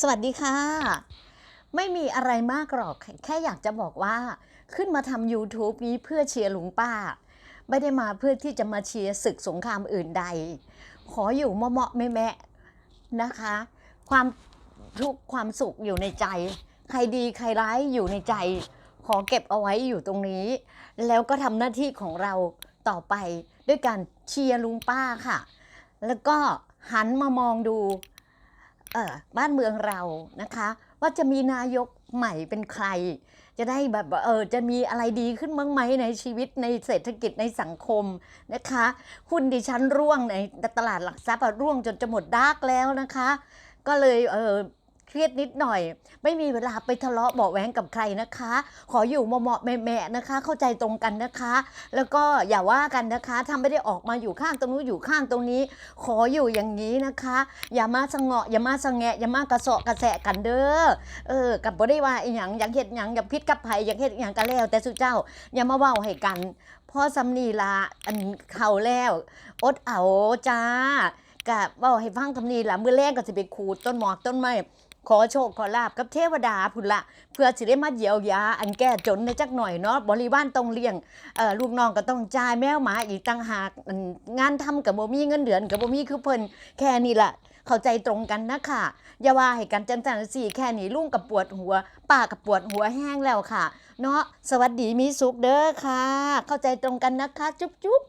สวัสดีค่ะ ไม่มีอะไรมากหรอก แค่อยากจะบอกว่าขึ้นมาทำ YouTube นี้เพื่อเชียร์ลุงป้า ไม่ได้มาเพื่อที่จะมาเชียร์ศึกสงครามอื่นใด ขออยู่เมาะๆแม่ๆนะคะ ความทุกข์ความสุขอยู่ในใจ ใครดีใครร้ายอยู่ในใจ ขอเก็บเอาไว้อยู่ตรงนี้ แล้วก็ทำหน้าที่ของเราต่อไปด้วยการเชียร์ลุงป้าค่ะ แล้วก็หันมามองดู บ้านเมืองเรานะคะ ว่าจะมีนายกใหม่เป็นใคร จะได้แบบเออจะมีอะไรดีขึ้นบ้างไหมในชีวิตในเศรษฐกิจในสังคมนะคะหุ้นดิฉันร่วงในตลาดหลักทรัพย์ร่วงจนจะหมดดาร์กแล้วนะคะ ก็เลยเออ เครียดนิดหน่อย ไม่มีเวลาไปทะเลาะเบาะแว้งกับใครนะคะ ขออยู่เหมาะๆแม่ๆนะคะ เข้าใจตรงกันนะคะ แล้วก็อย่าว่ากันนะคะถ้าไม่ได้ออกมาอยู่ข้างตรงนู้นอยู่ข้างตรงนี้ ขออยู่อย่างนี้นะคะ อย่ามาสงเงาะอย่ามาสงแงะอย่ามากระเสาะกระแสะกันเด้อเออกับบ่ได้ว่าอีหยังอยากเฮ็ดหยังอยากพิษกับไผอยากเฮ็ดอหยังก็แล้ว แต่สุเจ้าอย่ามาเว้าให้กันพอสำนีละอันเข้าแล้วอดเอาจ้ากะเว้าให้ฟังทำนีละมื้อแรกก็สิไปขูดต้นหมอกต้นไม้ ขอโชคขอลาบกับเทวดาพุ่นละเพื่อสิได้มาเยียวยา อันแก้จนในจักหน่อยเนาะบริวารต้องเลี้ยงลูกน้องก็ต้องจ่ายแมวหมาอีกต่างหากงานทำกับบ่มีเงินเดือนกับบ่มีคือเพิ่นแค่นี้ละเข้าใจตรงกันนะค่ะอย่าว่าให้กันจังจังสี่แค่นี้ลุงกับปวดหัวป้ากับปวดหัวแห้งแล้วค่ะ เนาะสวัสดีมีสุขเด้อค่ะ เข้าใจตรงกันนะคะ จุ๊บจุ๊บ